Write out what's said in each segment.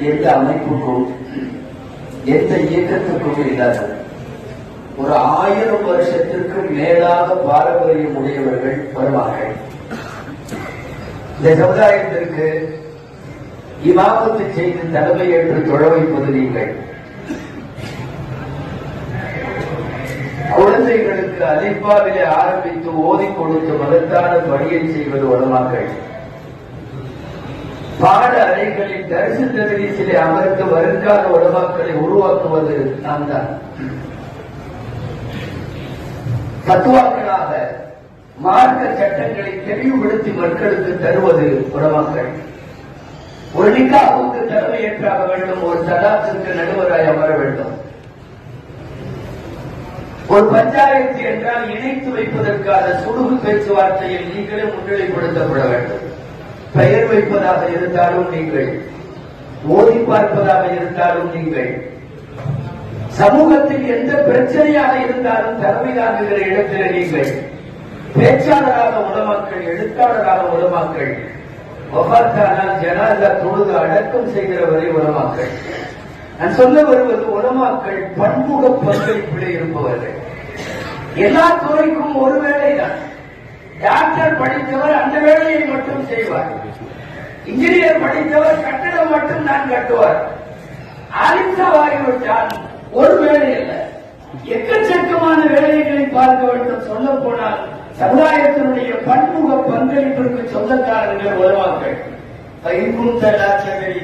எந்த அமைப்புக்கும் எந்த இயக்கத்துக்கும் இல்லாத ஒரு ஆயிரம் வருஷத்திற்கு மேலாக பாரம்பரியம் உடையவர்கள் வருவார்கள். இந்த சமுதாயத்திற்கு இமாமத்து செய்து தலைமை என்று தொழ வைப்பது நீங்கள். குழந்தைகளுக்கு அலிப்பாவிலே ஆரம்பித்து ஓதி கொடுத்து மகத்தான பணியை செய்வது உலமாக்கள் பாட அறைகளில் தரிசு தகுதியிலே அமர்ந்து வருங்கால உலமாக்களை உருவாக்குவது நாம் தான் தத்துவாக்களாக மார்க்க சட்டங்களை தெளிவுபடுத்தி மக்களுக்கு தருவது உலமாக்கள். ஒரு நிக்காவுக்கு தலைமையேற்றாக வேண்டும் ஒரு சதாத்திற்கு நடுவராய் அமர வேண்டும். ஒரு பஞ்சாயத்து என்றால் இணைத்து வைப்பதற்கான சுடுகு பேச்சுவார்த்தையில் நீங்களே முன்னிலைப்படுத்தப்பட வேண்டும். பெயர் வைப்பதாக இருந்தாலும் நீங்கள் ஓதி பார்ப்பதாக இருந்தாலும் நீங்கள். சமூகத்தில் எந்த பிரச்சனையாக இருந்தாலும் தலைமை இடத்தில் நீங்கள். பேச்சாளராக உலமாக்கள் எழுத்தாளராக உலமாக்கள் ஒவ்வாத்தானால் ஜனாதா தொழுது அடக்கம் செய்கிற வரை உலமாக்கள். நான் சொல்ல வருவது உலமாக்கள் பன்முக பங்களிப்பிலே இருப்பவர்கள். எல்லா துறைக்கும் ஒரு வேலைதான். டாக்டர் படித்தவர் அந்த வேலையை மட்டும் செய்வார். இன்ஜினியர் படித்தவர் கட்டடம் மட்டும் நான் கட்டுவார். ஆலிசாவாகிவிட்டால் ஒரு வேலை அல்ல எக்கச்சக்கமான வேலைகளை பார்க்க வேண்டும். சொல்ல போனால் சமுதாயத்தினுடைய பன்முக பங்களிப்பிற்கு சொந்தக்காரர்கள் வருவார்கள். பைங்குந்த லாச்சகரி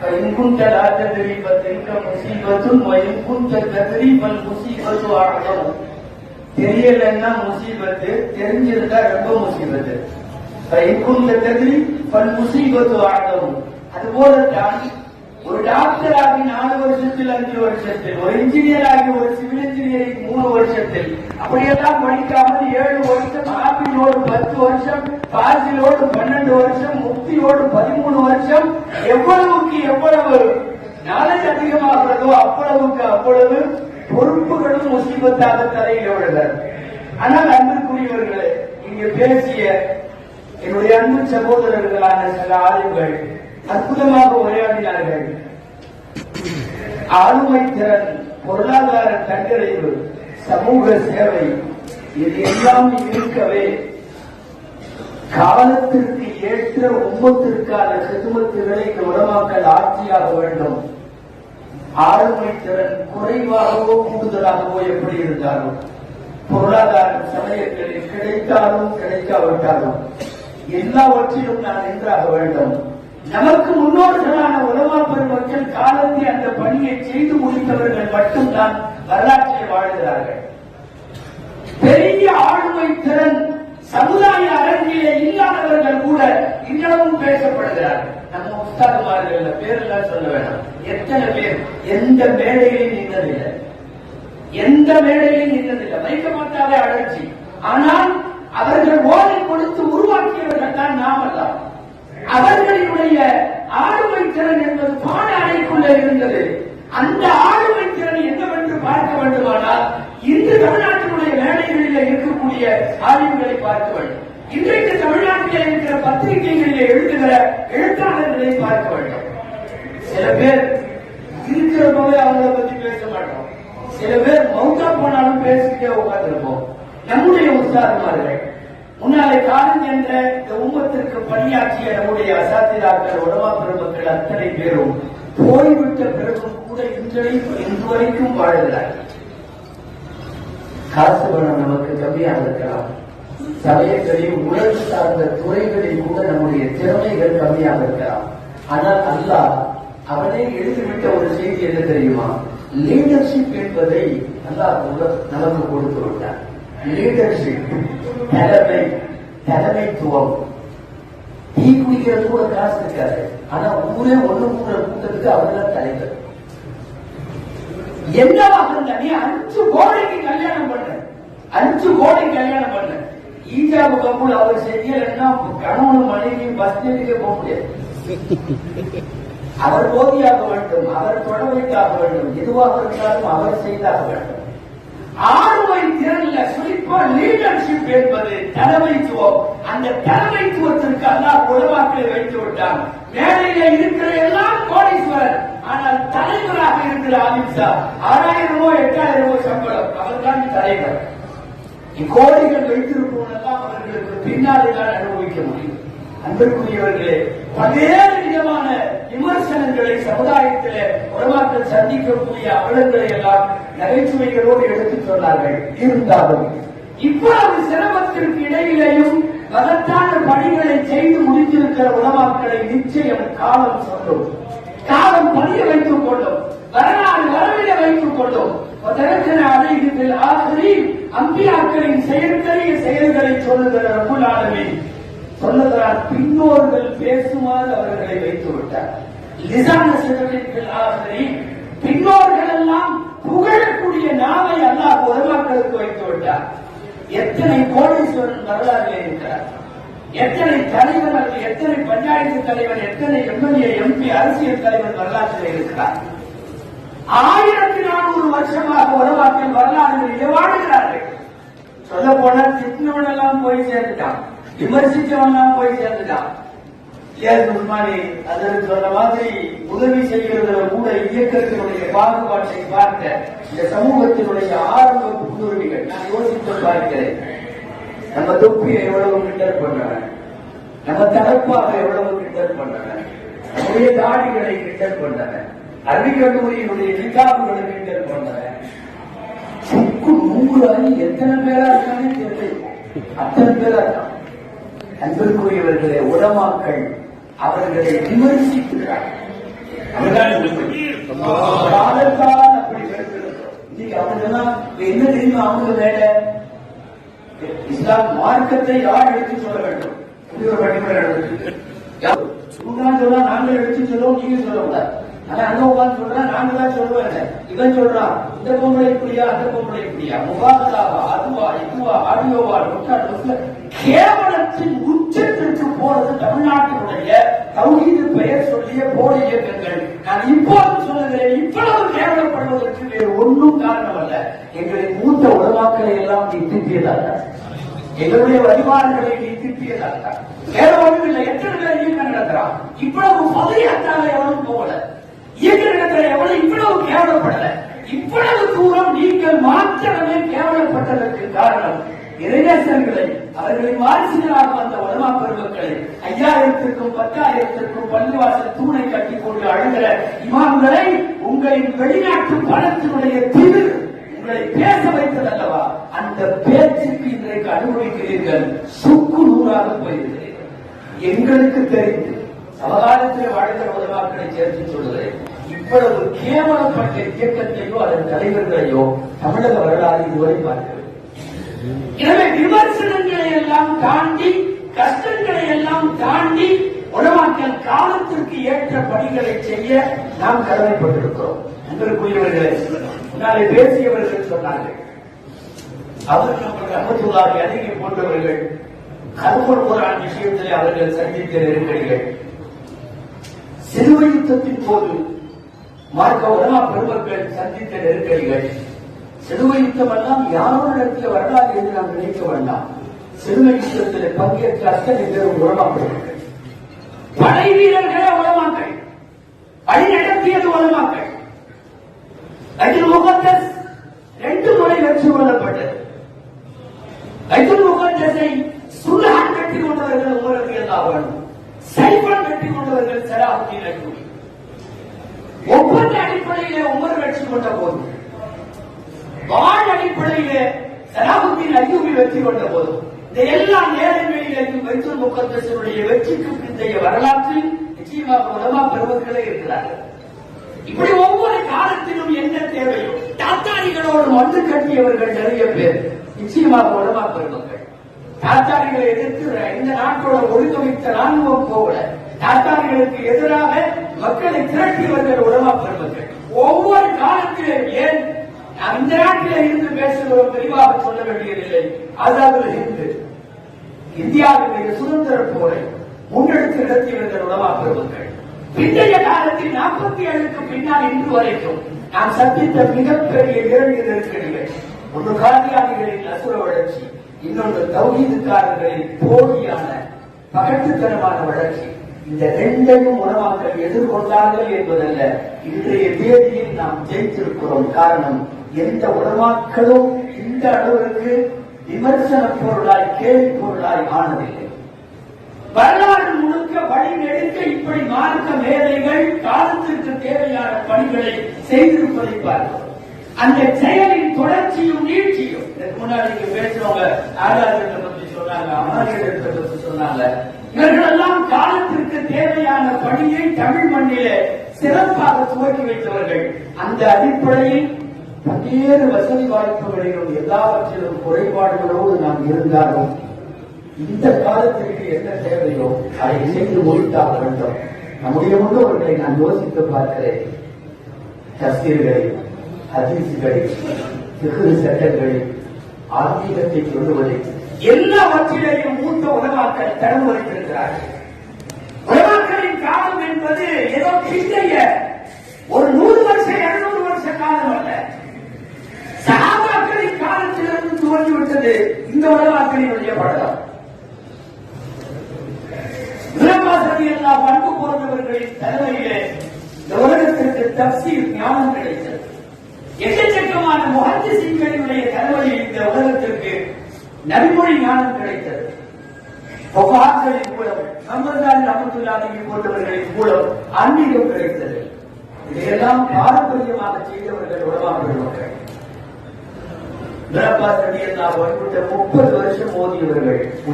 பைங்குந்த லாச்சகரி பத்திரிக்க முசீபத்தும் வைகுந்த கதிரி பல் முசீபத்து ஆகணும் தெரியலன்னா முசீபத்து தெரிஞ்சிருந்தா ரொம்ப முசீபத்து. பைங்குந்த கதிரி பல் முசீபத்து ஆகணும் அதுபோல தான் ஒரு டாக்டர் ஆகி நாலு வருஷத்தில் அஞ்சு வருஷத்தில் ஒரு இன்ஜினியர் ஆகி ஒரு சிவில் இன்ஜினியரிங் மூணு வருஷத்தில் அப்படியெல்லாம் படிக்காமல் ஏழு வருஷம் ஆப்பிளோடு பத்து வருஷம் பாசிலோடு பன்னெண்டு வருஷம் முக்தியோடு பதிமூணு வருஷம் எவ்வளவுக்கு எவ்வளவு? நாலேஜ் அதிகமாகிறதோ அவ்வளவுக்கு அவ்வளவு. பொறுப்புகளும் முசீபத்தாக தலையில் விழுகிறார் ஆனால் அன்புக்குரியவர்களே இங்கு பேசிய என்னுடைய அன்பு சகோதரர்களான சில ஆளுங்கள் அற்புதமாக உரையாடினார்கள். ஆளுமை திறன் பொருளாதார தன்னிறைவு சமூக சேவை இது எல்லாம் இருக்கவே காலத்திற்கு ஏற்ற உம்மத்திற்கான சிதுமத்துகளை இந்த உலமாக்கல் ஆட்சியாக வேண்டும். ஆளுமை திறன் குறைவாகவோ கூடுதலாகவோ எப்படி இருந்தாலும் பொருளாதார சமயங்களில் கிடைத்தாலும் கிடைக்காவிட்டாலும் எல்லாவற்றிலும் நான் நின்றாக வேண்டும். நமக்கு முன்னோர்களான உலமா பெருமக்கள் காலத்தில் அந்த பணியை செய்து முடித்தவர்கள் மட்டும்தான் வரலாற்றை வாழ்கிறார்கள். பெரிய ஆளுமை திறன் சமுதாய அரங்கிலே இல்லாதவர்கள் கூட இன்னமும் பேசப்படுகிறார்கள். நம்ம உஸ்தாதுமார்கள் பேரெல்லாம் சொல்ல வேண்டாம் எத்தனை பேர்? எந்த மேடையிலும் நின்றதில்லை. எந்த மேடையிலும் நின்றதில்லை. வைக்க மாட்டாவே அழற்சி ஆனால் அவர்கள் ஓலை கொடுத்து உருவாக்கியவர்கள் தான் நாம் எல்லாம் அவர்களுடைய ஆளுமை திறன் என்பது பாட அறைக்குள்ள இருந்தது. அந்த ஆளுமை திறன் என்னவென்று பார்க்க வேண்டுமானால் இன்று தமிழ்நாட்டினுடைய மேடைகளில் இருக்கக்கூடிய ஆய்வுகளை பார்க்க வேண்டும். இன்றைக்கு தமிழ்நாட்டில் இருக்கிற பத்திரிகைகளில் எழுதுகிற எழுத்தாளர்களை பார்க்க வேண்டும் சில பேர் இருக்கிற போதே அவங்கள பத்தி பேச மாட்டோம். சில பேர் மௌத்தா போனாலும் பேசிக்கிட்டே உட்கார்ந்துருப்போம். நம்முடைய உற்சாகமார்கள் முன்னாலே காலம் என்ற இந்த உம்மத்திற்கு பணியாற்றிய நம்முடைய அசாத்திராக்கள் உடமா பெருமக்கள் அத்தனை பேரும் போய்விட்ட பிறகும் கூட இன்றைக்கும் இன்று வரைக்கும் வாழ்கிறார்கள். காசு பணம் நமக்கு கம்மியாக இருக்கலாம். சமயங்களில் உடல் சார்ந்த துறைகளில் கூட நம்முடைய திறமைகள் கம்மியாக இருக்கலாம் ஆனால் அல்லாஹ் அவனே எழுதிவிட்ட ஒரு செய்தி என்ன தெரியுமா? லீடர்ஷிப் என்பதை அல்லாஹ் நமக்கு கொடுத்து விட்டார். லீடர்ஷிப் தலைமை தலைமைத்துவம். தீ குடிக்கிறது கூட காசு இருக்காது. ஆனா ஊரே ஒண்ணு கூடுற கூட்டத்துக்கு அவர்தான் தலைவர். என்னவாக இருந்தா நீ அஞ்சு கோடைக்கு கல்யாணம் பண்ண. அஞ்சு கோடைக்கு கல்யாணம் பண்ண. ஈஜாபு கபூல் அவர் செய்யலன்னா கணவன் மனைவி பஸ் ஸ்டேண்டுக்கே போக முடியாது. அவர் போதியாக வேண்டும் அவர் தொடர்வைக்காக வேண்டும் எதுவாக இருந்தாலும் அவர் செய்தாக வேண்டும். ஆளுமை திறன்ல குறிப்பா லீடர்ஷிப் என்பது தலைமைத்துவம். அந்த தலைமைத்துவத்திற்கு அல்லாஹ் உலவாக்களை வைத்து விட்டான். மேலையில இருக்கிற எல்லாம் கோடீஸ்வரர் ஆபீஸா ஆறாயிரமோ எட்டாயிரமோ சம்பளம். அவர்தான் தலைவர். இக்கோடிகள் வைத்திருப்பவனெல்லாம் அவர்களுக்கு பின்னாலே தான் அனுபவிக்க முடியும் அன்பிற்குரியவர்களே பல்வேறு விதமான விமர்சனங்களை சமுதாயத்திலே உறவாக்கள் சந்திக்கக்கூடிய அவலங்களை எல்லாம் நகைச்சுவைகளோடு எடுத்துச் சொன்னார்கள். இருந்தாலும் இவ்வளவு சிரமத்திற்கு இடையிலேயும் மகத்தான பணிகளை செய்து முடித்திருக்கிற உணவாக்களை நிச்சயம் காலம் சொல்லும் காலம் பதிய வைத்துக் கொள்ளும். வரலாறு வரவிட வைத்துக் கொள்ளும். அதற்கென ஆசிரியர் அம்பியாக்களின் செயற்கரிய செயல்களை சொல்லுகிற ரகுல் சொல்லுகிறார் பின்னோர்கள் பேசுமாறு அவர்களை வைத்து விட்டார் லிசான சிறுவர்கள் பின்னோர்கள் எல்லாம் புகழக்கூடிய நாவை அல்லாஹ் பொதுமக்களுக்கு வைத்து விட்டார் எத்தனை கோடீஸ்வரன் வரலாறு இருக்கிறார். எத்தனை தலைவர் எத்தனை பஞ்சாயத்து தலைவர் எத்தனை எம்எல்ஏ எம்பி அரசியல் தலைவர் வரலாற்றில் இருக்கிறார். ஆயிரத்தி இருநூறு வருஷமாக உலகத்தில் வரலாறுகளிலே வாழ்கிறார்கள். சொல்ல போனா திட்டினவன் எல்லாம் போய் சேர்ந்துட்டான். விமர்சித்தவன் எல்லாம் போய் சேர்ந்துட்டான். ஏன் உஸ்மானி அதற்கு சொன்ன மாதிரி உதவி செய்கிறதுல கூட இயக்கத்தினுடைய பாகுபாட்டை பார்க்க இந்த சமூகத்தினுடைய ஆரம்ப முன்னுரிமைகள். நான் யோசித்து பார்க்கிறேன். நம்ம தொப்பியை எவ்வளவு கிண்டல் பண்றேன் நம்ம தலப்பாக எவ்வளவு கிண்டல் பண்றேன் நம்முடைய தாடிகளை கிண்டல் பண்றேன் அரபிக்கல்லூரியினுடைய நிகாபுகளை மீண்டல் பண்றவன் சுக்கு நூறு அணி எத்தனை பேரா இருக்கானே தெரியல. அத்தனை பேரா இருக்கான். அன்பிற்குரியவர்களே உலமாக்கள் அவர்களை விமர்சிக்கிறார்கள் காலத்தால் அப்படி இன்னைக்கு அவங்கெல்லாம் என்ன தெரியுமா அவங்க வேலை இஸ்லாம் மார்க்கத்தை யார் எடுத்து சொல்ல வேண்டும்? இப்படி ஒரு வழிமுறை நாங்கள் எடுத்து சொல்லுவோம் நீங்க சொல்ல கூடாது. ஆனா அங்க உட்கார்ந்து சொல்றா நாங்க தான் சொல்லுவேன் இவன் சொல்றான் இந்த பொம்பளை இப்படியா அந்த பொம்பளை இப்படியா? முகாகலாவா அதுவா இதுவா ஆடியோவா நொட்டா நொட்ட கேவலத்தின் உச்சத்திற்கு போறது தமிழ்நாட்டினுடைய தௌஹீது பெயர் சொல்லிய போல இயக்கங்கள். நான் இப்போது சொல்லுகிறேன் இவ்வளவு கேவலப்படுவதற்கு வேறு ஒன்றும் காரணம் அல்ல. எங்களை மூத்த உலமாக்களை எல்லாம் நீ திட்டியதாக எங்களுடைய வழிபாடுகளை நீ திட்டியதாக வேற ஒன்றும் இல்லை எத்தனை பேர் இயக்கம் நடத்துறான் இவ்வளவு பதவியாற்றாக எவனும் போகல. இயக்கம் எவ்வளவு இவ்வளவு கேவலப்படல. இவ்வளவு தூரம் நீங்கள் மாத்திரமே கேவலப்பட்டதற்கு காரணம் இறைநேசர்களை அவர்களின் வாரிசுகளாக வந்த வலுமா பெருமக்களை ஐயாயிரத்திற்கும் பத்தாயிரத்திற்கும் பள்ளிவாசல் தூணை கட்டி கொண்டு அழுகிற இமாம்களை உங்களின் வெளிநாட்டு பணத்தினுடைய திரு உங்களை பேச வைத்தது அல்லவா அந்த பேச்சுக்கு இன்றைக்கு அனுபவிக்கிறீர்கள். சுக்கு நூறாக போயிருக்கிறீர்கள். எங்களுக்கு தெரிந்து சமகாலத்தில் வாழ்கிற உலமாக்களை சேர்த்து சொல்கிறேன் இவ்வளவு கேவலப்பட்ட இயக்கத்தையோ அதன் தலைவர்களையோ தமிழக வரலாறு இதுவரை பார்க்கிறது எனவே விமர்சனங்களை எல்லாம் தாண்டி கஷ்டங்களை எல்லாம் தாண்டி உணவாக்கள் காலத்திற்கு ஏற்ற பணிகளை செய்ய நாம் கடமைப்பட்டிருக்கிறோம். அன்பிற்குரியவர்களே முன்னாலே பேசியவர்கள் சொன்னார்கள். அவர்கள் நமக்கு அகத்துள்ளாரி அருகே போன்றவர்கள் கருமர் குரான் விஷயத்திலே அவர்கள் சந்தித்த நெருக்கடிகள் சிலுவை யுத்தத்தின் போது மார்க்க உலமா பெருமக்கள் சந்தித்த நெருக்கடிகள் சிலுவை யுத்தம் எல்லாம் யாரோட இடத்துல வரலாறு என்று நாம் நினைக்க வேண்டாம். சிலுவை யுத்தத்தில் பங்கேற்ற அத்தனை பேரும் உலமாக்கள் படை வீரர்களே உலமாக்கள் வழி நடத்தியது உலமாக்கள். அஜுல் முகத்தஸ் ரெண்டு முறை வெற்றி கொள்ளப்பட்டது. அஜுல் முகத்தஸை சுல்ஹான் கட்டி கொண்டவர்கள் உங்களுக்கு எல்லாம் வேண்டும் சைபன் வெற்றி கொண்டவர்கள் சலாஹுத்தீன் அய்யூபி ஒவ்வொரு அடிப்படையிலே உமர் வெற்றி கொண்ட போது. வாழ் அடிப்படையிலே சலாஹுத்தீன் அய்யூபி வெற்றி கொண்ட போது. இந்த எல்லா நேரங்களிலேயும் வைத்துல் முகத்தசனுடைய வெற்றிக்கு பிந்தைய வரலாற்றில் நிச்சயமாக உலமா பெருமக்களே இருக்கிறார்கள். இப்படி ஒவ்வொரு காலத்திலும் என்ன தேவையோ தாத்தாரிகளோடு மந்து கட்டியவர்கள் நிறைய பேர் நிச்சயமாக உலமா பெருமக்கள். தாத்தாரிகளை எதிர்த்து இந்த நாட்டோட ஒழுங்கமைத்த ராணுவம் போல தாத்தாரிகளுக்கு எதிராக மக்களை திரட்டியவர்கள் உலமா பெருமக்கள் ஒவ்வொரு காலத்திலும் ஏன் அந்த நாட்டில இருந்து பேசுகிறோம் தெளிவாக சொல்ல வேண்டியதில்லை. அதாவது ஹிந்து. இந்தியாவினுடைய சுதந்திர போரை முன்னெடுத்து நடத்தியவர்கள் உலமா பெருமக்கள் பிந்தைய காலத்தில் நாற்பத்தி ஏழுக்கு பின்னால் இன்று வரைக்கும் நாம் சந்தித்த மிகப்பெரிய இரண்டு நெருக்கடிகள் ஒன்று காந்தியாதிகளின் அசுர வளர்ச்சி. இன்னொன்று தௌஹீதுக்காரர்களின் போலியான பகட்டுத்தனமான வளர்ச்சி இந்த ரெண்டையும் உணவாக்கள் எதிர்கொண்டார்கள் என்பதல்ல இன்றைய தேதியில் நாம் ஜெயித்திருக்கிறோம். காரணம் எந்த உணவாக்களும் இந்த அளவிற்கு விமர்சன பொருளாய் கேள்வி பொருளாய் ஆனதில்லை. வரலாறு முழுக்க வழி நெடுக்க இப்படி மார்க்க மேதைகள் காலத்திற்கு தேவையான பணிகளை செய்திருப்பதை பார்க்கிறோம். அந்த செயலின் தொடர்ச்சியும் நீட்சியும் முன்னாடி பேசுறவங்க ஆதாரத்தை பத்தி சொன்னாங்க அமர்களிடத்தை பத்தி சொன்னாங்க. இவர்களெல்லாம் காலத்திற்கு தேவையான பணியை தமிழ் மண்ணிலே சிறப்பாக துவக்கி வைத்தவர்கள். அந்த அடிப்படையில் பல்வேறு வசதி வாய்ப்புகளிலும் எல்லாவற்றிலும் குறைபாடுகளோடு நாம் இருந்தாலும் இந்த காலத்திற்கு என்ன தேவையோ அதை செய்து முடித்தாக வேண்டும் நம்முடைய முன்னோர்களை நான் யோசித்து பார்க்கிறேன். தஸ்தீர்களில் ஹதீஸ்களில் சிறு சட்டங்களில் ஆன்மீகத்தை சொல்லுவதை எல்லாவற்றிலேயும் மூத்த உலமாக்கள் தரம் வைத்திருக்கிறார்கள். உலமாக்களின் காலம் என்பது ஏதோ பிந்தைய ஒரு நூறு வருஷம் இருநூறு வருஷ காலம் அல்ல. சாபாக்களின் காலத்திலிருந்து துவங்கிவிட்டது இந்த உலமாக்களினுடைய படம் விளம்பாசதி எல்லா பண்பு போன்றவர்களின் தலைமையிலே இந்த உலகத்திற்கு தப்சீர் ஞானம் கிடைத்தது. எக்கச்சக்கமான முகத்திசிங்களினுடைய தலைமையில் இந்த நபிமொழி ஞானம் கிடைத்தது. புகார்களின் மூலம் போன்றவர்களின் மூலம் ஆன்மீகம் கிடைத்தது. இதையெல்லாம் பாரம்பரியமாக செய்தவர்கள் முப்பது வருஷம் மோதியவர்கள்?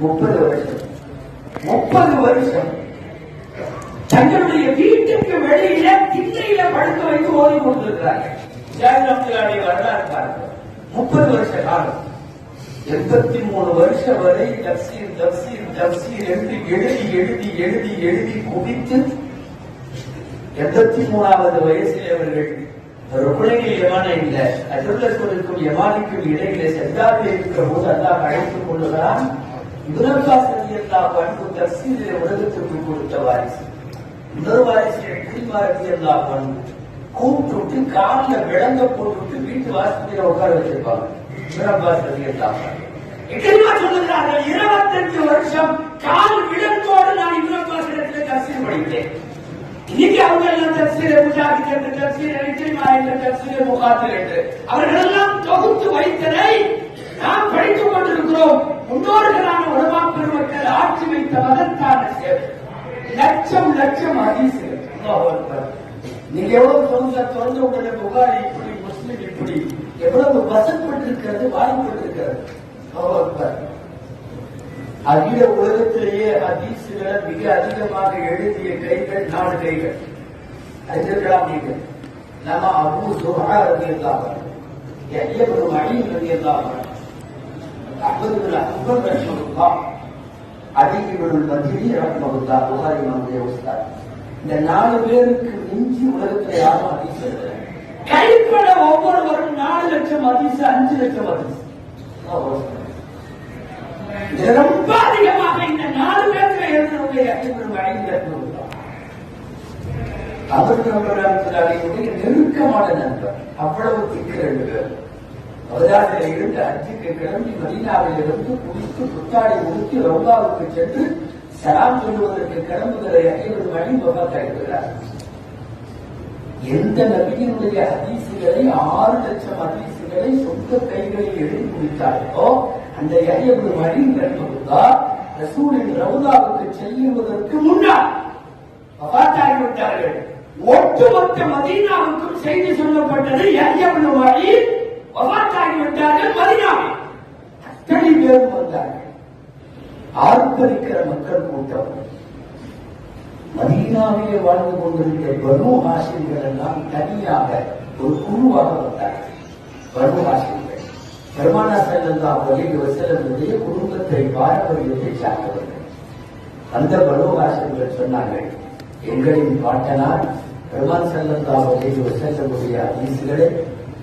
முப்பது வருஷம். முப்பது வருஷம். தங்களுடைய வீட்டுக்கு வெளியில திண்ணையில படுக்க வைத்து ஓதி கொண்டிருக்கிறார்கள் வரலாறு முப்பது வருஷ காலம். எண்பத்தி மூணு வருஷம் வரை தப்சீர் தப்சீர் தப்சீர் என்று எழுதி எழுதி எழுதி எழுதி குவித்து எண்பத்தி மூணாவது வயசில் அவர்கள் ஒரு குழந்தைகள் யமான இல்ல. அதிர்லக்கும் யமானிக்கும் இடையிலே சென்றாவில் இருக்கிற போது அல்லாஹ் அழைத்துக் கொள்ளுகிறான் இவரப்பாசதியல்லா பண்பு தப்சீரில் உலகத்திற்கு கொடுத்த வாரிசு. இன்னொரு வாரிசு எப்படி குடிமாரதியல்லா பண்பு கூப்பிட்டு காலில் விளங்க போட்டு வீட்டு வாசலில் உட்கார வச்சிருப்பாங்க. சொல்லுகிறார்கள் இருபத்தஞ்சு வருஷம் கால் விடத்தோடு நான் இவரப்பாசனத்தில் தப்சீர் படித்தேன் இன்னைக்கு அவங்க எல்லாம் தப்சீரை முஜாஹித் என்று தப்சீர் இக்கிரிமா என்ற தப்சீரை முகாத்தில் என்று அவர்கள் எல்லாம் தொகுத்து வைத்ததை நாம் படித்துக் கொண்டிருக்கிறோம். முன்னோர்களான உலமா பெருமக்கள் ஆட்சி வைத்த மதத்தான சேவை. லட்சம் லட்சம் ஹதீசுகள் நீங்க எவ்வளவு சொல்லுங்க தொடர்ந்து உங்களுடைய புகார் இப்படி முஸ்லீம் இப்படி எவ்வளவு வசப்பட்டிருக்கிறது வாய்ப்பட்டிருக்கிறது. அகில உலகத்திலேயே ஹதீசுகளை மிக அதிகமாக எழுதிய கைகள் நாலு கைகள். அறிஞர்களாம் நீங்கள் நம்ம அபு சுஹா ரவி அல்லாஹ் எவ்வளவு மணி ரவி அல்லாஹ் அஹ்மது பின் அக்பர் ரஹ்மத்துல்லா அலி இப்னுல் புகாரி மந்திரி உஸ்தாத். இந்த நாலு பேருக்கு மிஞ்சி உலகத்துல யாரும் எழுதல கைப்பட ஒவ்வொருவரும் நாலு லட்சம் ஹதீஸ் அஞ்சு லட்சம். இது ரொம்ப அதிகமாக இந்த நாலு பேருக்கு இப்னு அலி ரஹ்மத்துல்லா அவர்கள் நம்மளுடைய நெருக்கமான நண்பர். அவ்வளவு திக்கு ரெண்டு பேர். அவதாரில் இருந்து அஜிக்கு கிளம்பி மதீனாவில் இருந்து குளித்து புத்தாடை உடுத்தி ரவுதாவுக்கு சென்று சலாம் சொல்லுவதற்கு கிளம்புகிற ஐநூறு மணி பகத்தாயிருக்கிறார் எந்த நபியினுடைய ஹதீசுகளை ஆறு லட்சம் ஹதீசுகளை சொந்த கைகளில் எழுதி முடித்தார்களோ அந்த ஐயபு மணி நண்பர்களா ரசூலின் ரவுதாவுக்கு செல்லுவதற்கு முன்னால் விட்டார்கள். ஒட்டுமொத்த மதீனாவுக்கும் செய்தி சொல்லப்பட்டது ஐயபு மணி விட்டார்கள் மதீனாவில். அத்தனை பேரும் வந்தார்கள். ஆர்ப்பரிக்கிற மக்கள் கூட்டம். மதீனாவிலே வாழ்ந்து கொண்டிருக்கிற பனு ஆசிரியர்கள் எல்லாம் தனியாக ஒரு குழுவாக வந்தார்கள். பனு ஆசிரியர்கள் பெருமானா செல்லந்தா வலிக வசலனுடைய குடும்பத்தை பாரம்பரியத்தை சார்ந்தவர்கள். அந்த பனு ஆசிரியர்கள் சொன்னார்கள் எங்களின் பாட்டனார் பெருமான் செல்லந்தா வலிக வசலனுடைய அதிசுகளை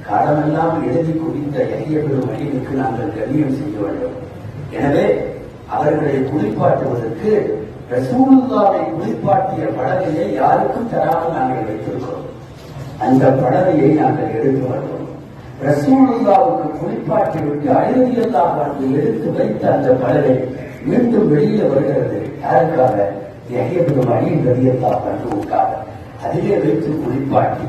காலமெல்லாம் எழுதி குவித்த எளிய பெரும் அடிமைக்கு நாங்கள் கண்ணியம் செய்ய வேண்டும். எனவே அவர்களை குளிப்பாட்டுவதற்கு ரசூலுல்லாவை குளிப்பாட்டிய படகையை யாருக்கும் தராமல் நாங்கள் வைத்திருக்கிறோம். அந்த படவையை நாங்கள் எடுத்து வருவோம் ரசூலுல்லாவுக்கு குளிப்பாட்டி விட்டு அழுதியல்லாஹ் வந்து எடுத்து வைத்த அந்த படகை மீண்டும் வெளியில வருகிறது. யாருக்காக? எகையப்படும் அணியின் ரதியத்தா பண்ணுவுக்காக அதிலே வைத்து குளிப்பாட்டி.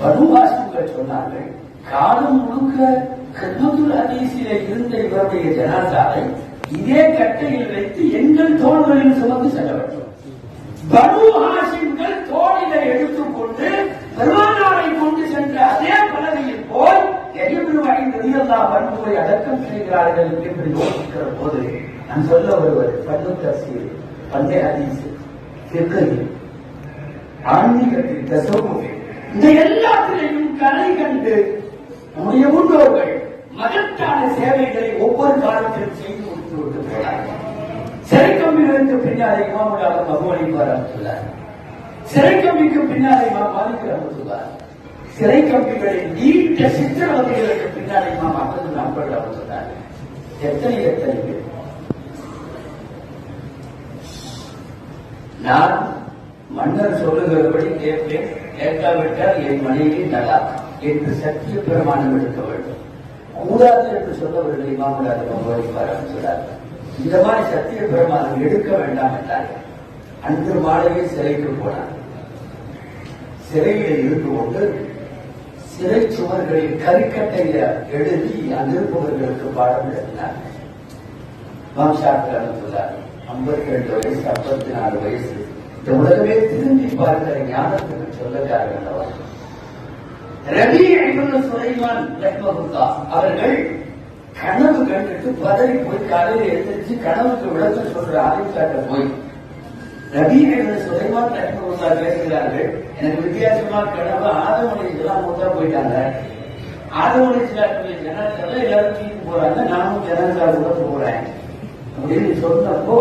பனுவாசங்கள் சொன்னார்கள் காலம் முழுக்க கர்மத்துல் ஹதீஸிலே இருந்த இவருடைய ஜனாசாவை இதே கட்டையில் வைத்து எங்கள் தோள்களில் சுமந்து செல்ல வேண்டும். பனு ஹாசிம்கள் தோளில எடுத்துக்கொண்டு பெருமானாரை கொண்டு சென்ற அதே பலகையில் போல் எகிப்து வகையின் ரதியல்லா பண்புகளை அடக்கம் செய்கிறார்கள் என்று யோசிக்கிற போது நான் சொல்ல வருவது பன்னு தப்சீர் பந்தே ஹதீஸ் ஃபிக்ஹ் ஆன்மீகத்தில் இந்த எல்லாத்திலையும் கலை கண்டு நம்முடைய முன்னோர்கள் மகத்தான சேவைகளை ஒவ்வொரு காலத்திலும் செய்து கொடுத்து விட்டு சிறை கம்பிகளுக்கு பின்னாலே இமாமுல்லாத மகுவலி வரத்துள்ளார் சிறை கம்பிக்கு பின்னாலே மா மாலிக் ரஹமத்துல்லார் சிறை கம்பிகளை நீட்ட சித்திரவதைகளுக்கு பின்னாலே மா அகமது நண்பர்கள் ரஹமத்துல்லார் எத்தனை எத்தனை பேர்? நான் மன்னர் சொல்லுகிறபடி கேட்பேன். கேட்காவிட்டால் என் மனைவி நல்லா என்று சத்திய பிரமாணம் எடுக்க வேண்டும். கூடாது என்று சொன்னவர்கள் இமாமுல்லாத மகுவலி வரத்துள்ளார்கள் இந்த மாதிரி சத்திய பெருமாள் எடுக்க வேண்டாம் என்றார். அன்று மாலையே சிலைக்கு போனார். சிறையில் இருந்து கொண்டு சிறை சுவர்களில் கரிக்கட்டையில எழுதி அங்கிருப்பவர்களுக்கு பாடம் எழுதினார் வம்சாக்கள் அனுப்புகிறார் ஐம்பத்தி ரெண்டு வயசு ஐம்பத்தி நாலு வயசு. இந்த உலகமே திரும்பி பார்க்கிற ஞானத்துக்கு சொல்லக்காரர்கள் அவர் ரவி சுலைமான் அவர்கள் கனவு கண்டுட்டு பதவி போய் காலையில எழுந்திரிச்சு கனவுக்கு விளக்கம் சொல்ற ஆதிக்காட்ட போய். ரவி சுலைமான் ரஹ்மகுல்லா பேசுகிறார்கள். எனக்கு வித்தியாசமா கனவு ஆதமலை இதெல்லாம் மூத்தா போயிட்டாங்க. ஆதமலை சிலாக்களுடைய எல்லாரும் தீர்த்து போறாங்க. நானும் ஜனாதா கூட போறேன். அப்படின்னு சொன்னப்போ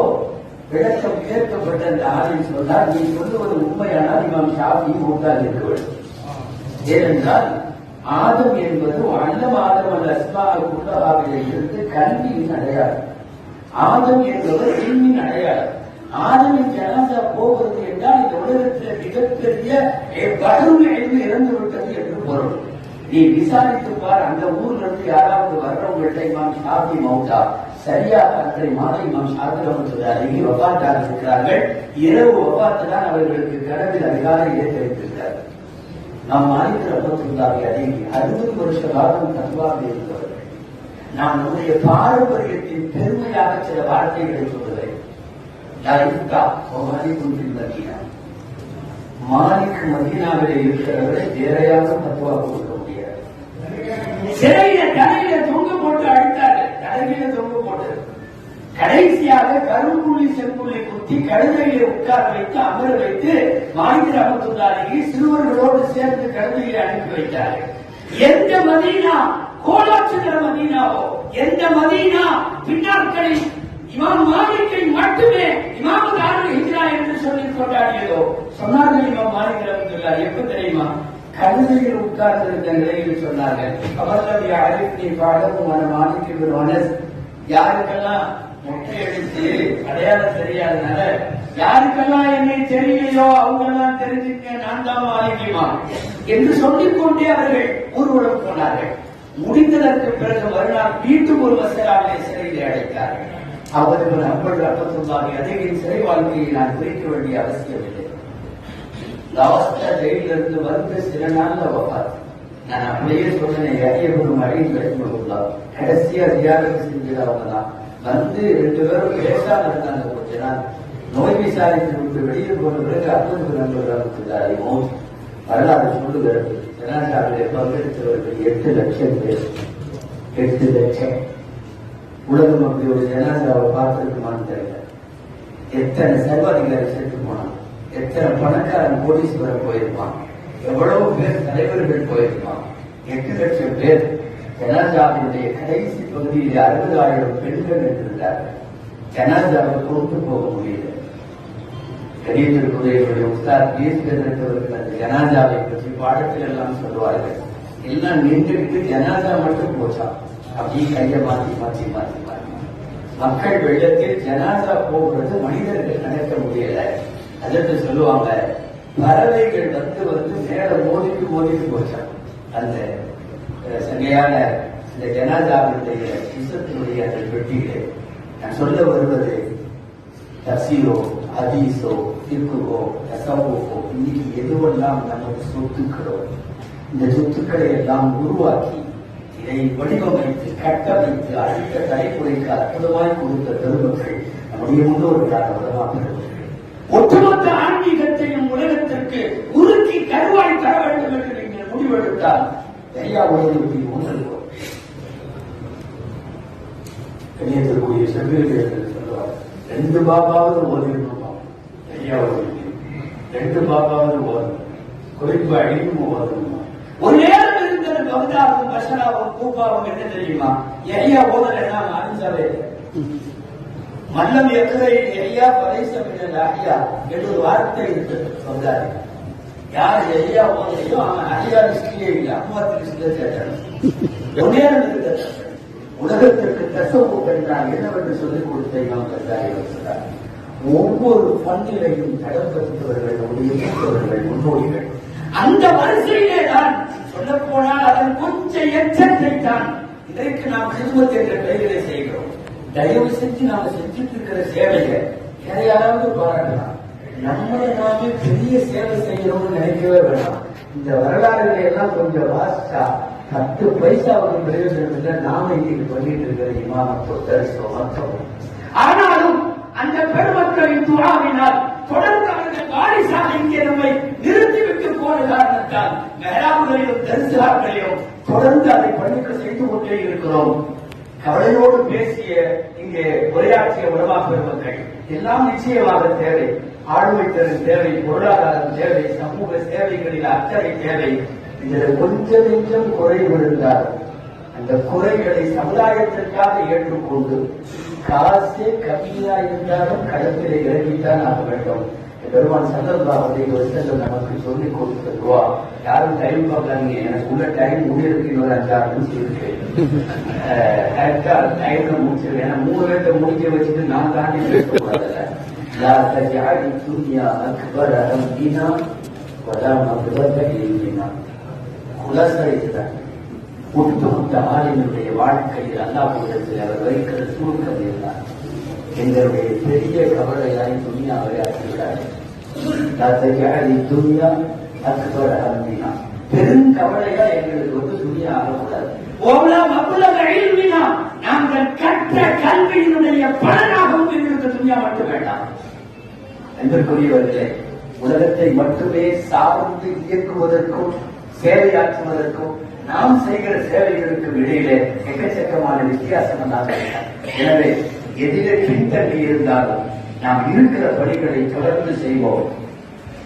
விளக்கம் கேட்கப்பட்ட அந்த ஆதின் சொன்னார் நீ சொல்லுவது உண்மையானால் இவன் ஷாஃபி மூத்தாக இருக்க வேண்டும் ஏனென்றால் ஆதம் என்பது அல்லம் ஆதம் அல்ல அஸ்மாவுடைய இருந்து கல்வியின் அடையாளம். ஆதம் என்பவர் இல்மின் அடையாளம். ஆதமின் ஜனாசா போகிறது என்றால் இந்த உலகத்தில் மிகப்பெரிய பகரும் எழுந்து இறந்து விட்டது என்று பொருள். நீ விசாரித்து பார் அந்த ஊர்ல இருந்து யாராவது வர்றவங்கள்ட்ட இமாம் ஷாபி மௌதா சரியாக அத்தனை மாலை இமாம் ஷாபி ரமத்துல்லா அருகே வபாத்தாக இருக்கிறார்கள். இரவு வபாத்து தான் அவர்களுக்கு கனவில் அதிகாரம் தெரிவித்திருக்கிறார்கள் நாம் ஆயிரத்தி மாலிக் ரஹமத்துல்லாஹி அலைஹி அறுபது வருஷ காலம் தன்வாக இருந்தவர்கள் நான் நம்முடைய பாரம்பரியத்தின் பெருமையாக சில வார்த்தைகளை சொல்லுவேன் லாயிக்கா மாலிக் மதீனாவிலே இருக்கிறவரை வேறையாக தத்துவா கொடுக்க முடியாது. சிறையில தலையில தொங்க போட்டு அழுத்தார்கள். தலையில தொங்க கடைசியாக கரும்புள்ளி செம்புள்ளி குத்தி கழுதையை உட்கார வைத்து அமர வைத்து மாநில அமர்ந்துள்ளாரையே சிறுவர்களோடு சேர்ந்து கழுதையை அனுப்பி வைத்தார்கள் எந்த மதீனா? கோலாட்சத்திர மதீனாவோ? எந்த மதீனா? பின்னாட்களில் இமாம் மாலிக்கை மட்டுமே இமாம் தாரல் ஹிஜ்ரா என்று சொல்லி கொண்டாடியதோ? சொன்னார்கள் இமாம் மாலிக் ரஹமத்துல்லாஹி. எப்ப தெரியுமா? கழுதையில் உட்கார்ந்திருந்த நிலையில் சொன்னார்கள். அவர்களுடைய யாருக்கு பாடவும் மன மாலிக்கு அனஸ் யாருக்கெல்லாம் மொட்டை அடித்து அடையாளம் தெரியாதனால யாருக்கெல்லாம் என்னை தெரியலையோ அவங்க எல்லாம் தெரிஞ்சுக்க நான் தான் மாலிக்குமா என்று சொல்லிக் கொண்டே அவர்கள் ஊர்வலம் போனார்கள். முடிந்ததற்கு பிறகு மறுநாள் வீட்டுக்கு ஒரு வசராவிலே சிறையிலே அடைத்தார்கள். அவருக்கு நம்பர் அப்பத்துள்ளாகி அதிகின் சிறை வாழ்க்கையை நான் குறிக்க வேண்டிய அவசியம் இல்லை. லாஸ்டா ஜெயிலிருந்து வந்து சில நாள்ல வப்பாத்து நான் அப்படியே சொன்னேன் எரியபுரம் அடியில் கட்டுக்கலாம் கடைசியா தியாகம் செஞ்சது அவங்க தான். வந்து ரெண்டு பேரும் பேசாம இருந்தாங்க போச்சுன்னா நோய் விசாரித்து விட்டு வெளியே போன பிறகு அற்புத நண்பர் வரலாறு சொல்லுகிறது ஜனாசாவிலே பங்கெடுத்தவர்கள் எட்டு லட்சம் பேர். எட்டு லட்சம். உலகம் அப்படி ஒரு ஜனாசாவை பார்த்திருக்குமான்னு தெரியல. எத்தனை சர்வாதிகாரி செத்து போனான் எத்தனை பணக்காரன் கோடீஸ்வரன் போயிருப்பான். எவ்வளவு பேர் தலைவர்கள் போயிருக்கான் எட்டு லட்சம் பேர். ஜனாஜாவினுடைய கடைசி பகுதியில் அறுபதாயிரம் பெண்கள் இருந்திருந்தார்கள். ஜனாதாவை கொண்டு போக முடியல. கரியத்திற்குரியவருடைய உஸ்தாத் பேசுகிறவர்கள் அந்த ஜனாஜாவை பற்றி பாடத்தில் எல்லாம் சொல்லுவார்கள். எல்லாம் நின்றுட்டு ஜனாஜா மட்டும் போச்சான் அப்படி கையை மாத்தி மாற்றி மாற்றி மாத்தி. மக்கள் வெள்ளத்தில் ஜனாஜா போகிறது மனிதர்கள் நடக்க முடியல. அதற்கு சொல்லுவாங்க பறவைகள் வந்து வந்து மேல மோதிட்டு மோதிட்டு போச்சான் அந்த சங்கையான இந்த ஜனாதாவுடைய இசத்தினுடைய அந்த பெட்டியிலே நான் சொல்ல வருவது தசீரோ அதீசோ திருக்குகோ தசவோகோ இன்னைக்கு எதுவெல்லாம் நமக்கு சொத்துக்களோ இந்த சொத்துக்களை எல்லாம் உருவாக்கி இதை வடிவமைத்து கட்டமைத்து அடுத்த தலைமுறைக்கு அற்புதமாய் கொடுத்த பெருமக்கள் நம்முடைய முன்னோர்களான உலமாக்கள் ஒட்டுமொத்த ஆன்மீகத்தையும் உலகத்தை உலகத்திற்கு உருக்கி கருவாய் தர வேண்டும் என்று நீங்கள் முடிவெடுத்தால் ஐயா உலகத்தை ஒன்று கணியத்திற்குரிய செவ்வியர்கள் சொல்லுவார். ரெண்டு பாபாவது ஓதிருக்கோம் ஐயா ஓதி ரெண்டு பாபாவது ஓதணும் குறிப்பு அடிக்கும் ஓதணுமா ஒரு நேரம் இருந்தது கவிதாவும் பசனாவும் பூபாவும் என்ன தெரியுமா? ஐயா ஓதலைன்னா அனுசாவே மல்லம் எக்கரை ஐயா பரைசமிழல் ஐயா என்று ஒரு வார்த்தை இருந்தது சொல்றாரு. யார் ஐயா ஓதலையோ அவன் ஐயா லிஸ்ட்லயே இல்லை அம்மா லிஸ்ட்ல சேர்த்தாங்க ஒரு நேரம் உலகத்திற்கு தசவு என்றால் என்னவென்று சொல்லிக் கொடுத்த நாம் கசாரி ஒவ்வொரு பண்டிகையும் தடம் முடிவெடுத்தவர்கள் முன்னோடிகள். அந்த வரிசையிலே தான் சொல்ல போனால் அதன் கொஞ்சம் எச்சத்தை தான் இதற்கு நாம் சிறுமத் என்ற செய்கிறோம். தயவு செஞ்சு நாம செஞ்சுட்டு இருக்கிற சேவையை யாரையாவது பாராட்டலாம் நம்மளை நாமே பெரிய சேவை செய்யணும்னு நினைக்கவே வேண்டாம் இந்த வரலாறுகளை எல்லாம் கொஞ்சம் வாசிச்சா பத்து பைசாவுக்கு பிரயோஜனம் இல்லை. நாம இன்னைக்கு பண்ணிட்டு இருக்கிற இமாமத்தோ தரிசோ மத்தம் ஆனாலும் அந்த பெருமக்களின் துவாவினால் தொடர்ந்து அவர்கள் வாரிசாக இங்கே நம்மை நிறுத்தி விட்டு போன காரணத்தால் மேலாவுகளிலும் தரிசாக்களிலும் தொடர்ந்து அதை பணிக்கு செய்து கொண்டே இருக்கிறோம். கவலையோடு பேசிய இங்கே உரையாற்றிய உணவாக பெருமக்கள் எல்லாம் நிச்சயமாக தேவை. ஆளுமை திறன் தேவை பொருளாதாரம் தேவை சமூக சேவைகளில் அக்கறை தேவை. இதில் கொஞ்சம் நெஞ்சம் குறை விழுந்தால் அந்த குறைகளை சமுதாயத்திற்காக ஏற்றுக்கொண்டு காசே கம்மியா இருந்தாலும் களத்திலே இறங்கித்தான் ஆக வேண்டும். பெருமான் சந்தர்பாவதை ஒரு செல்லம் நமக்கு சொல்லி கொடுத்ததுவா யாரும் டைம் பார்க்கலாங்க எனக்கு உள்ள டைம் முடியறதுக்கு இன்னொரு அஞ்சாறு நிமிஷம் இருக்கு. கரெக்டா டைம்ல முடிச்சிருக்கேன் ஏன்னா மூணு பேர்த்த முடிக்க வச்சுட்டு நான் தாண்டி பேசக்கூடாதுல்ல. லா தஜாலி துன்யா அக்பர் அஹம்தினா வலா மக்பத இல்மினா குலசை இதுதான் ஒட்டுமொத்த ஆலினுடைய வாழ்க்கையில் அல்லாஹ்விடத்தில் அவர் வைக்கிற சுருக்கம் எங்களுடைய பெரிய கவலையாய் துணியாவை துணியா அக்பர் அஹம்தினா பெரும் கவலையா எங்களுக்கு வந்து துணியா ஆகக்கூடாது ஓவலா மபுலக இல்மினா நாங்கள் கற்ற கல்வியினுடைய பலனாகவும் எங்களுக்கு துணியா மட்டும் வேண்டாம். என்பதற்குரியவர்களே உலகத்தை மட்டுமே சார்ந்து இயக்குவதற்கும் சேவையாற்றுவதற்கும் நாம் செய்கிற சேவைகளுக்கும் இடையிலே எக்கச்சக்கமான வித்தியாசம் தான் எனவே எதிலே பின்தங்கி இருந்தாலும் நாம் இருக்கிற பணிகளை தொடர்ந்து செய்வோம்.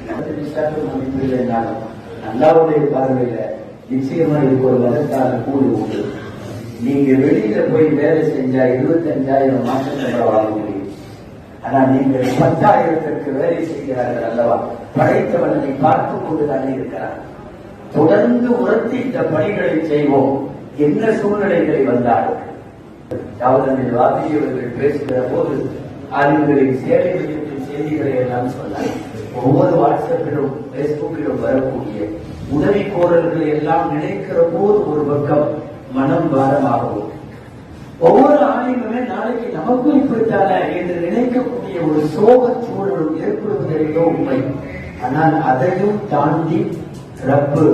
நமது விசாரணை மதிப்பீடு என்றாலும் பார்வையில நிச்சயமா இதுக்கு ஒரு மதத்தான கூலி உண்டு நீங்க வெளியில போய் வேலை செஞ்சா இருபத்தஞ்சாயிரம் மாசம் வாங்க முடியும் ஆனா நீங்கள் பத்தாயிரத்திற்கு வேலை செய்கிறார்கள் அல்லவா படைத்தவனை பார்த்துக் கொண்டுதானே இருக்கிறார் தொடர்ந்து உரத்தி இந்த பணிகளை செய்வோம் என்ன சூழ்நிலைகளை வந்தாலும் தாவதனில் வாதியவர்கள் பேசுகிற போது ஆளுங்களின் சேவை மையத்தின் செய்திகளை எல்லாம் சொன்னார் ஒவ்வொரு வாட்ஸ்அப்பிலும் பேஸ்புக்கிலும் வரக்கூடிய உதவி கோரல்கள் எல்லாம் நினைக்கிற போது ஒரு பக்கம் மனம் பாரமாகவும் ஒவ்வொரு ஆலயமுமே நாளைக்கு நமக்கும் இப்படித்தான என்று நினைக்கக்கூடிய ஒரு சோக சூழலும் ஏற்படுவதற்கோ உண்மை. ஆனால் அதையும் தாண்டி ரப்பு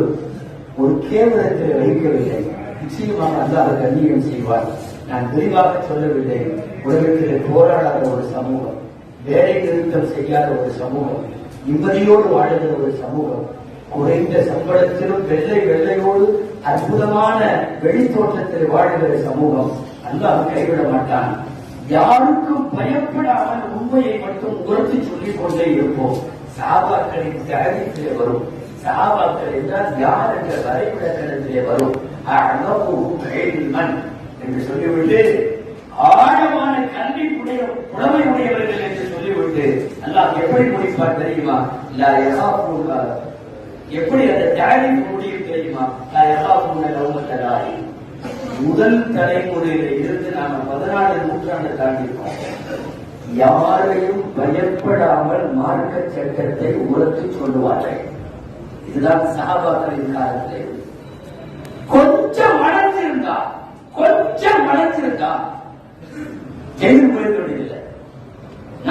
ஒரு கேவலத்தில் வைக்கவில்லை. நிச்சயமாக அல்லாஹ் கண்ணியம் செய்வார். நான் விரிவாக சொல்லவில்லை. உலகத்திலே போராடாத ஒரு சமூகம் வேலை நிறுத்தம் செய்யாத ஒரு சமூகம். நிம்மதியோடு வாழுகிற ஒரு சமூகம். குறைந்த சம்பளத்திலும் வெள்ளை வெள்ளையோடு அற்புதமான வெளித்தோற்றத்தில் வாழுகிற சமூகம். அல்லாஹ் கைவிட மாட்டான். யாருக்கும் பயப்படாமல் உண்மையை மட்டும் உரத்தி சொல்லிக் கொண்டே இருப்போம். சாபாக்களின் தகவலிலே வரும். சாபாக்கள் என்றால் யார் என்ற வரைபடத்திலே வரும். மண் என்று சொல்லிவிட்டு ஆழமான கல்வி உடைய புலமை உடையவர்கள் என்று சொல்லிவிட்டு அல்லாஹ் எப்படி முடிப்பார் தெரியுமா? லா யஹாஃபூன எப்படி அந்த தாரிஃப் முடியும் தெரியுமா? லா யஹாஃபூன லௌமத்தலாய் முதல் தலைமுறையில இருந்து நாம பதினாலு நூற்றாண்டு தாண்டிருக்கோம் யாரையும் பயப்படாமல் மார்க்க சட்டத்தை உரத்து சொல்லுவார்கள் இதுதான் சகாபாக்களின் காலத்தில். கொஞ்சம் வளர்ந்திருந்தா கொஞ்சம் வளர்ந்திருந்தா ஜெயில் போயிருக்க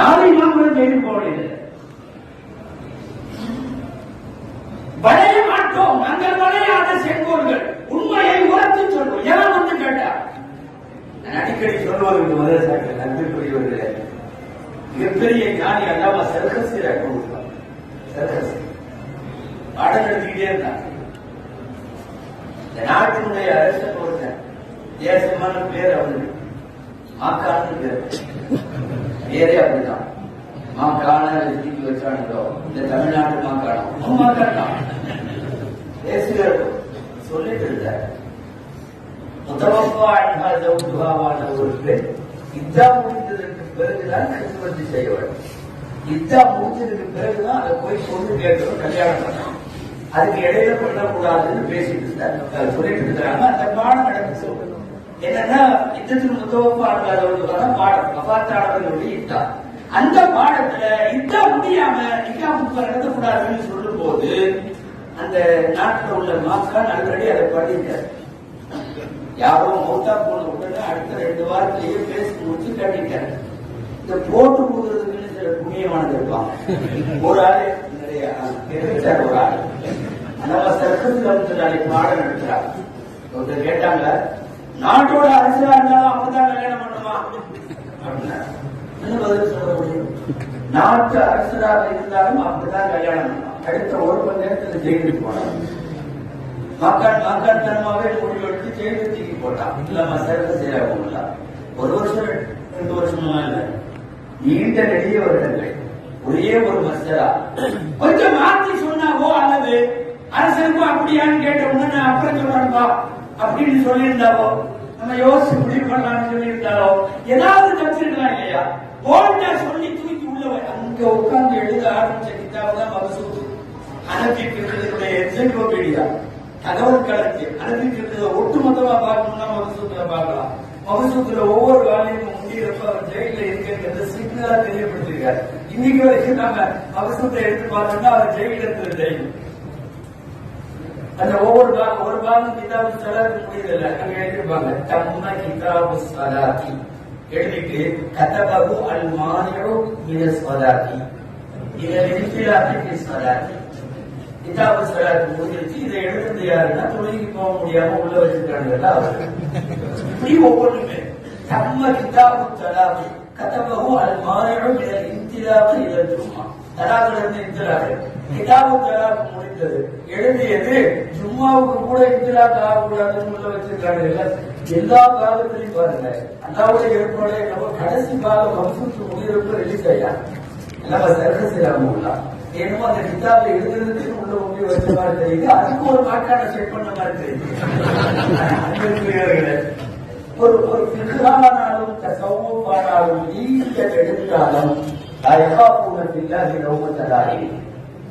வேண்டியதில்லை நாளை மாம்பழம் தேடி போவதில்லை வளைய மாட்டோம். நாங்கள் வளையாத செங்கோல்கள் உண்மையை உரத்து சொல்வோம். வந்து கேட்டா அடிக்கடி சொல்வது இந்த மதரசாக்கள் நன்றிக்குரியவர்களே மிகப்பெரிய ஞானி அல்லாம சர்க்கசியர் கொடுப்பார் சர்க்கஸ். பாடம் நடத்திக்கிட்டே இருந்தாங்க இந்த நாட்டினுடைய அரசு ஒருத்தன் தேசமான பேர் அவனுக்கு மாக்கான்னு பேர். பேரே அப்படிதான். மாக்கான தூக்கி வச்சானுங்களோ இந்த தமிழ்நாட்டு மாக்காணம் அவன் மாக்காட்டான் சொல்லிட்டு இருந்தார் முதவப்பா அன்பால் ஜவுதுகாவான இத்தா முடிந்ததற்கு பிறகுதான் கிறிஸ்துவத்தை செய்ய வேண்டும் இத்தா முடிஞ்சதுக்கு பிறகுதான் அதை போய் பொண்ணு கேட்கணும் கல்யாணம் பண்ணணும் அதுக்கு இடையில பண்ணக்கூடாதுன்னு பேசிட்டு இருந்தார். சொல்லிட்டு இருக்கிறாங்க. அந்த பாடம் நடந்து சொல்லணும் என்னன்னா யுத்தத்தில் முதவப்பா அன்பால் ஜவுதுகான பாடம் அபாத்தாளர்களுடைய இத்தா அந்த பாடத்துல இத்தா முடியாம நிக்காமுக்கு நடத்தக்கூடாதுன்னு சொல்லும் போது அந்த நாட்டில் உள்ள மாஸ்கான் ஆல்ரெடி அதை பண்ணிட்டார் யாரோ மௌத்தா போன உடனே அடுத்த ரெண்டு வாரத்திலேயே பேசி முடிச்சு கட்டிட்டார். இந்த போட்டு கொடுக்கறதுக்குன்னு சில புண்ணியமானது இருப்பாங்க. ஒரு ஆள் நிறைய தெரிவிச்சார் ஒரு ஆள். நம்ம சர்க்கத்தில் வந்து நாளைக்கு பாடம் நடத்துறாங்க ஒருத்தர் கேட்டாங்க நாட்டோட அரசியலா இருந்தாலும் அப்பதான் கல்யாணம் பண்ணுமா? பதில் சொல்ல முடியும்? நாட்டு அரசராக இருந்தாலும் அப்படிதான் கல்யாணம் பண்ணலாம் அடுத்த ஒரு மணி நேரத்தில் ஜெயிலுக்கு போனான் மக்கள் மக்கள் தனமாவே முடிவெடுத்து ஜெயிலுக்கு தூக்கி போட்டான் இல்லாம சிறப்பு செய்யல ஒரு வருஷம் ரெண்டு வருஷமா இல்ல. நீண்ட நெடிய வருடங்கள். ஒரே ஒரு மஸ்தரா. கொஞ்சம் மாத்தி சொன்னாவோ அல்லது அரசருக்கும் அப்படியான்னு கேட்ட உடனே அப்புறம் சொல்லணும்பா அப்படின்னு சொல்லியிருந்தாவோ? நம்ம யோசிச்சு முடிவு பண்ணலாம்னு சொல்லியிருந்தாலோ ஏதாவது நினைச்சிருக்கலாம் இல்லையா? போல்டா சொல்லி தூக்கி உள்ளவன் அங்க உட்கார்ந்து எழுத ஆரம்பிச்ச கிட்டாவை தான் மகசூத்து அனுப்பிக்கிறதுடைய என்சைக்ளோபீடியா தகவல் களத்தில் அனுப்பிக்கிறது ஒட்டுமொத்தமா பார்க்கணும்னா மகசூத்துல பார்க்கலாம். மகசூத்துல ஒவ்வொரு வேலையும் முடியிறப்ப அவர் ஜெயில இருக்கிறது சிக்னலா தெரியப்படுத்திருக்காரு இன்னைக்கு வரைக்கும் நாம மகசூத்தை எடுத்து பார்த்தோம்னா அவர் ஜெயில இருக்கிற ஜெயில். அந்த ஒவ்வொரு பாகம் ஒரு பாகம் கிதாபு சலாத்து புரியல அங்க எழுதிருப்பாங்க தம்ம கிதாபு சலாத்தி எழுதிட்டு கதபகு அல் மானியோ மின சலாத்தி இதில் இன்பிலாத்தி சலாத்தி கிதாபு சலாத்து முடிஞ்சிருச்சு இதை எழுதுறது யாருன்னா தொழிலுக்கு போக முடியாம உள்ள வச்சிருக்காங்கல்ல அவர் இப்படி ஒவ்வொன்றுமே தம்ம கிதாபு சலாத்தி கதபகு அல் மானியோ மின இன்திலாபு இதில் சும்மா தலாத்துல இருந்து இன்திலாகு கிதாபு தலாக்கு முடிந்தது. எழுதியது ஜும்மாவுக்கு கூட இன்திலாக் ஆகக்கூடாதுன்னு உள்ள வச்சிருக்காங்க எல்லா காலத்திலையும் பாருங்க. அண்ணாவுடைய ஏற்பாடு நம்ம கடைசி காலம் வம்சத்து முடிகிறப்ப ரிலீஸ் ஆயா நம்ம சர்வ சிராமல்லா என்னமோ அந்த கிதாபில் எழுதுறதுக்கு உள்ள முடி வச்ச மாதிரி தெரியுது. அதுக்கு ஒரு மாட்டான செட் பண்ண மாதிரி தெரியுது. ஒரு ஒரு ஒரு நீங்க எடுத்தாலும் நீண்ட நெடுங்காலம் தயகாபூன ரொம்ப லௌமத்தலாரி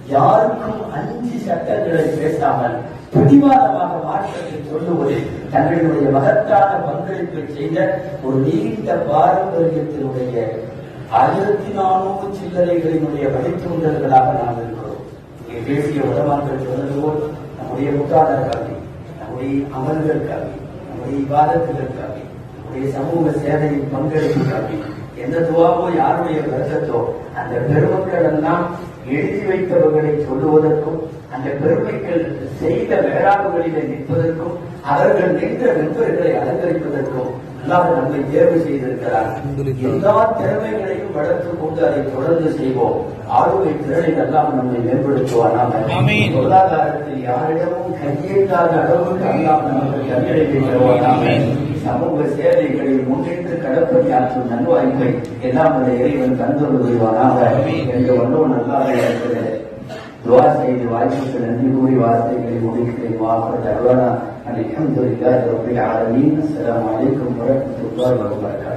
யாருக்கும் அஞ்சு சட்டங்களை பேசாமல் பிடிவாதமாக மாற்றத்தை சொல்லுவது தங்களுடைய மகத்தான பங்களிப்பை செய்த ஒரு நீண்ட பாரம்பரியத்தினுடைய ஆயிரத்தி நானூறு சில்லறைகளினுடைய வழித்தோன்றல்களாக நாம் இருக்கிறோம். இங்கே பேசிய உடமாக்கள் சொன்னது போல் நம்முடைய முக்காதற்காக நம்முடைய அமல்களுக்காகவே நம்முடைய விவாதத்திற்காக நம்முடைய சமூக சேவையின் பங்களிப்புக்காகவே எந்த துவாவோ யாருடைய கருத்தத்தோ அந்த பெருமக்கள் எல்லாம் எழுதி வைத்தவர்களை சொல்லுவதற்கும் அந்த பெருமைகள் செய்த வேளாண்களிலே நிற்பதற்கும் அவர்கள் நின்ற வென்பர்களை அலங்கரிப்பதற்கும் அல்லாஹ் நம்மை தேர்வு செய்திருக்கிறார். எல்லா திறமைகளையும் வளர்த்துக் கொண்டு அதை தொடர்ந்து செய்வோம். ஆளுமை திறனை எல்லாம் நம்மை மேம்படுத்துவானாக. பொருளாதாரத்தில் யாரிடமும் கையேற்றாத அளவுக்கு அல்லாஹ் நமக்கு தருவானாக. சமூக சேவைகளில் முன்னின்று கடற்பணியாற்றும் நல்வாய்ப்பை எல்லாம் அந்த இறைவன் தந்தொரு புரிவானாக என்று ஒன்றும் நல்லாக இருக்கிறது துவா செய்து வாய்ப்புக்கு நன்றி கூறி வார்த்தைகளை முடிக்கிறேன். வாக்கு தருவானா அல்ஹம்துலில்லாஹி ரப்பில் ஆலமீன். அஸ்ஸலாமு அலைக்கும் வரஹ்மத்துல்லாஹி வபரகாத்துஹு